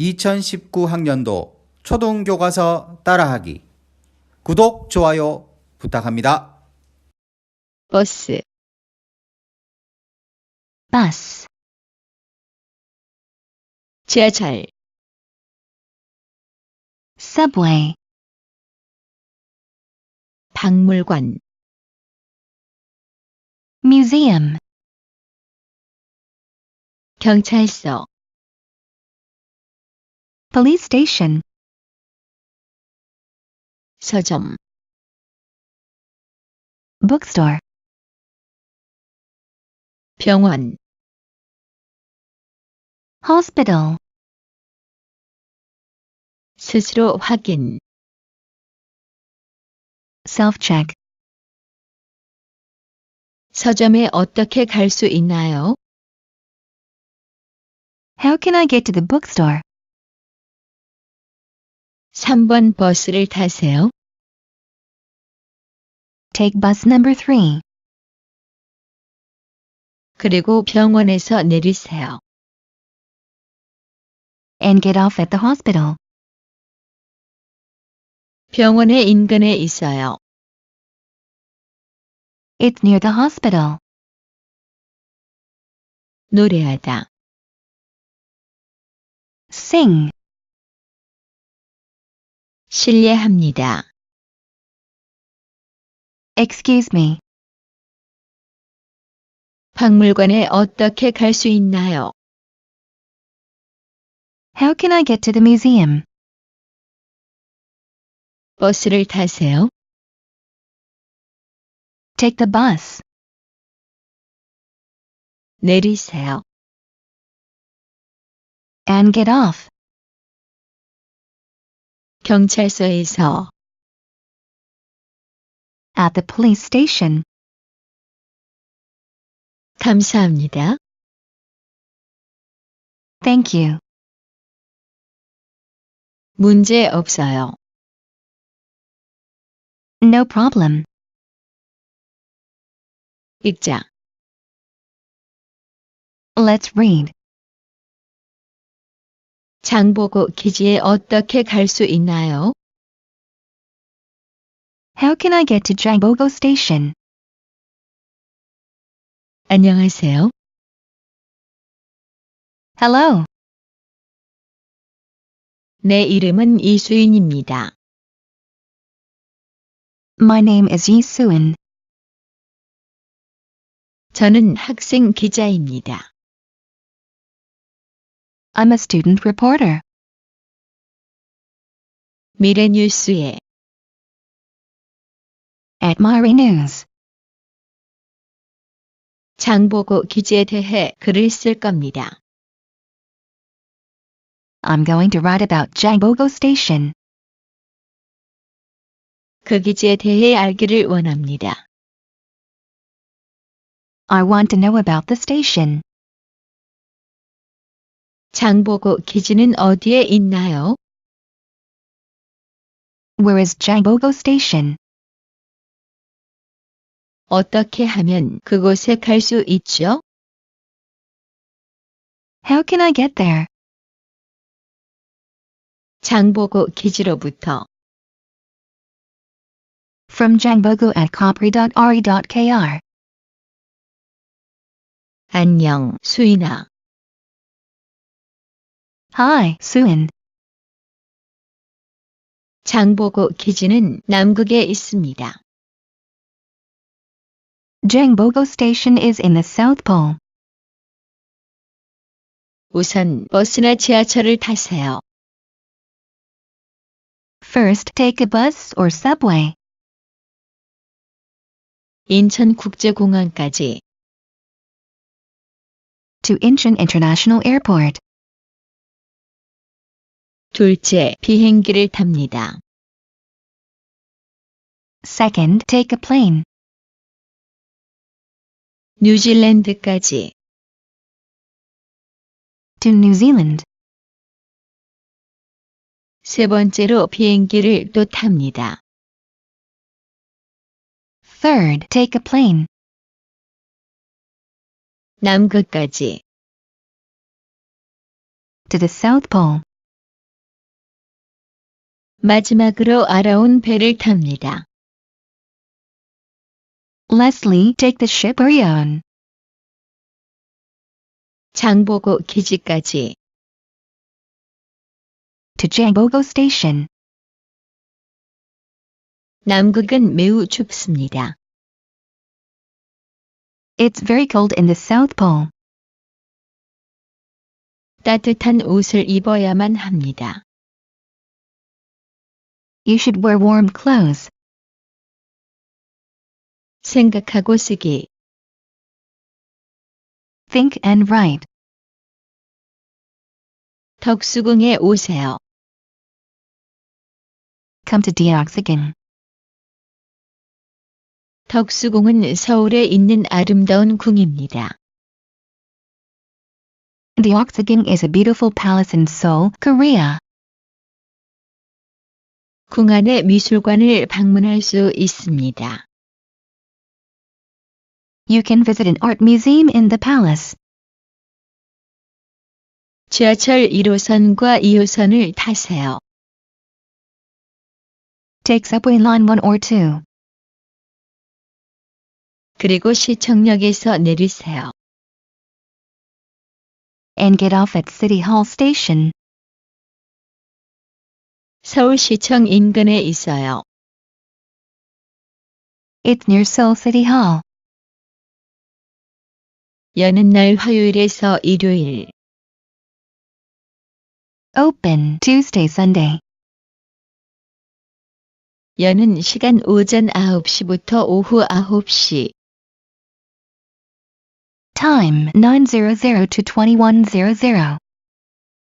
2019학년도 초등교과서 따라하기. 구독, 좋아요 부탁합니다. 버스, bus, 지하철, subway, 박물관, museum, 경찰서, police station, 서점, bookstore, 병원, hospital, 스스로 확인, self-check, 서점에 어떻게 갈 수 있나요? how can I get to the bookstore? 3번 버스를 타세요. Take bus number 3, 그리고 병원에서 내리세요. and get off at the hospital. 병원의 인근에 있어요. It's near the hospital. 노래하다, Sing, 실례합니다. excuse me, 박물관에 어떻게 갈 수 있나요? how can I get to the museum? 버스를 타세요. Take the bus, 내리세요. and get off. 경찰서에서 At the police station. 감사합니다. Thank you. 문제 없어요. No problem. 읽자. Let's read. 장보고 기지에 어떻게 갈 수 있나요? How can I get to Jambogo Station? 안녕하세요. Hello, 내 이름은 이수인입니다. my name is Yi Suin. 저는 학생 기자입니다. I'm a student reporter. 미래뉴스에 At Myri News. 장보고 기지에 대해 글을 쓸 겁니다. I'm going to write about Jambogo Station. 그 기지에 대해 알기를 원합니다. I want to know about the station. 장보고 기지는 어디에 있나요? Where is Jambogo Station? 어떻게 하면 그곳에 갈 수 있죠? How can I get there? 장보고 기지로부터 From Jambogo at capri.re.kr. 안녕, 수인아. Hi, Suin. 장보고 기지는 남극에 있습니다. Jambogo Station is in the South Pole. 우선 버스나 지하철을 타세요. First, take a bus or subway. 인천국제공항까지 to Incheon International Airport. 둘째, 비행기를 탑니다. Second, take a plane 뉴질랜드까지 to New Zealand. 세 번째로 비행기를 또 탑니다. Third, take a plane 남극까지 to the South Pole. 마지막으로 알아온 배를 탑니다. Leslie take the ship Orion. 장보고 기지까지 To Jambogo Station. 남극은 매우 춥습니다. It's very cold in the South Pole. 따뜻한 옷을 입어야만 합니다. You should wear warm clothes. 생각하고 쓰기 Think and write. 덕수궁에 오세요. Come to Deoxygen. 덕수궁은 서울에 있는 아름다운 궁입니다. Deoxygen is a beautiful palace in Seoul, Korea. 궁 안에 미술관을 방문할 수 있습니다. You can visit an art museum in the palace. 지하철 1호선과 2호선을 타세요. Take subway line 1 or 2. 그리고 시청역에서 내리세요. And get off at City Hall Station. 서울시청 인근에 있어요. It's near Seoul City Hall. 여는 날 화요일에서 일요일. Open Tuesday, Sunday. 여는 시간 오전 9시부터 오후 9시. Time 900 to 2100.